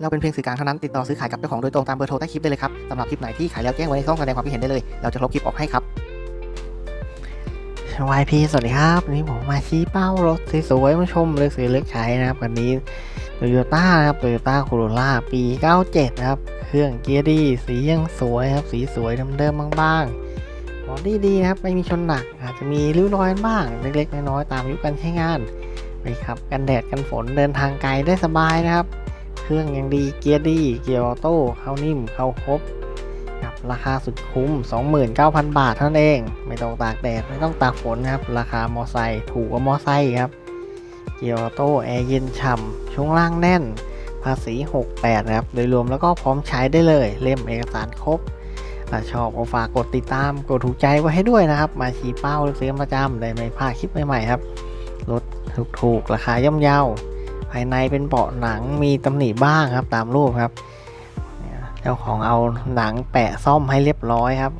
เราเป็นเพียงสื่อกลางเท่านั้นติดต่อซื้อขายกับเจ้าของโดยตรงตามเบอร์โทรใต้คลิปได้เลยครับสำหรับคลิปไหนที่ขายแล้วแจ้งไว้ในช่องแสดงความคิดเห็นได้เลย เราจะลบคลิปออกให้ครับวายพีสวัสดีครับวันนี้ผมมาชี้เป้ารถสวยๆมาชมเลือกซื้อเลือกใช้นะครับวันนี้โตโยต้านะครับโตโยต้าโคโรล่าปี 97 นะครับ เครื่องเกียร์ดี สียังสวยครับ สีสวยเดิมๆบางๆบอดี้ดีนะครับ ไม่มีชนหนัก อาจจะมีริ้วรอยบ้าง เล็กๆ น้อยๆ ตามอายุการใช้งาน ไปครับกันแดดกันฝนเดินทางไกลได้สบายนะครับ เครื่องยังดี เกียร์ดี เกียร์ออโต้เข้านิ่มเข้าครบครับราคาสุดคุ้ม 29,000 บาทเท่านั้นเอง ไม่ต้องตากแดด ไม่ต้องตากฝนครับ ราคามอไซค์ถูกกว่ามอไซค์ครับ เกียร์ออโต้แอร์เย็นฉ่ำช่วงล่างแน่น ภาษี 68นะครับ โดยรวมแล้วก็พร้อมใช้ได้เลย เล่มเอกสารครบถ้าชอบก็ฝากกดติดตามกดถูกใจไว้ให้ด้วยนะครับ มาชี้เป้าซื้อประจำได้ไม่พลาดคลิปใหม่ๆครับรถถูกๆ ราคาย่อมเยา ภายในเป็นเบาะหนังมีตำหนิบ้างครับตามรูปครับเจ้าของเอาหนังแปะซ่อมให้เรียบร้อยครับ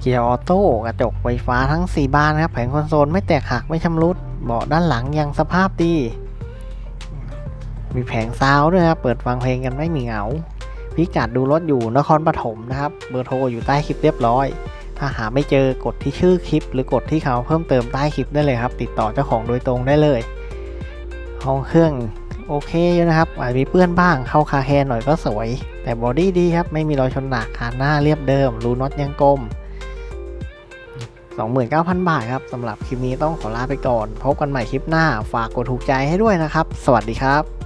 เกียร์ออโต้กระจกไฟฟ้าทั้ง 4 บานครับแผงคอนโซลไม่แตกหักไม่ชำรุดเบาะด้านหลังยังสภาพดี มีแผงซาวด์ด้วยครับเปิดฟังเพลงกันไม่มีเหงาพิกัดดูรถอยู่นครปฐมนะครับ เบอร์โทรอยู่ใต้คลิปเรียบร้อย ถ้าหาไม่เจอกดที่ชื่อคลิป หรือกดที่เขาเพิ่มเติมใต้คลิปได้เลยครับ ติดต่อเจ้าของโดยตรงได้เลย ห้องเครื่องโอเคอยู่นะครับอาจมีเปื้อนบ้างเข้าคาแคนหน่อยก็สวย แต่บอดี้ดีครับ ไม่มีรอยชนหนักขาหน้าเรียบเดิม รูน็อตยังกลม 29,000 บาทครับสำหรับคลิปนี้ต้องขอลาไปก่อน พบกันใหม่คลิปหน้า ฝากกดถูกใจให้ด้วยนะครับ สวัสดีครับ